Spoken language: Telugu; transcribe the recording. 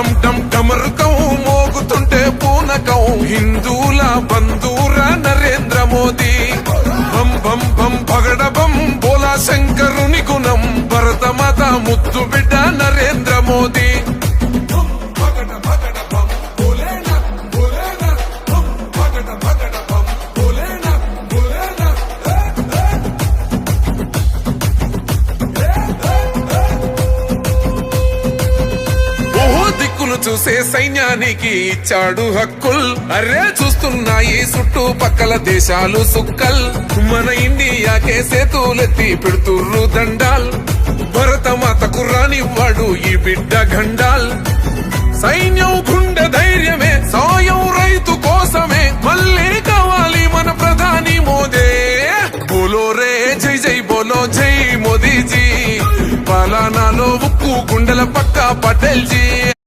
ఢమ్ ఢమ్ డమరుకం మోగుతుంటే పూనకం. హిందూల బంధూర నరేంద్ర మోదీ. బం బం బం పగడ బం బోలా శంకర్ ఓహో చూసే సైన్యానికి ఇచ్చాడు హక్కుల్. అరే చూస్తున్నాయి చుట్టూ పక్కల దేశాలు సుక్కల్. మన ఇండియాకే సేతులెత్తి పెడుతుర్రు దండాల్. మాత కుర్రానివ్వడు ఈ బిడ్డ గండాల్ సైన్యం గుండె ధైర్యమే సాయం రైతు కోసమే. మళ్ళీ కావాలి మన ప్రధాని మోదే. బోలో రే జై జై బోలో జై మోదీజీ. పలానాలో ఉక్కు గుండెల పక్క పటేల్జీ.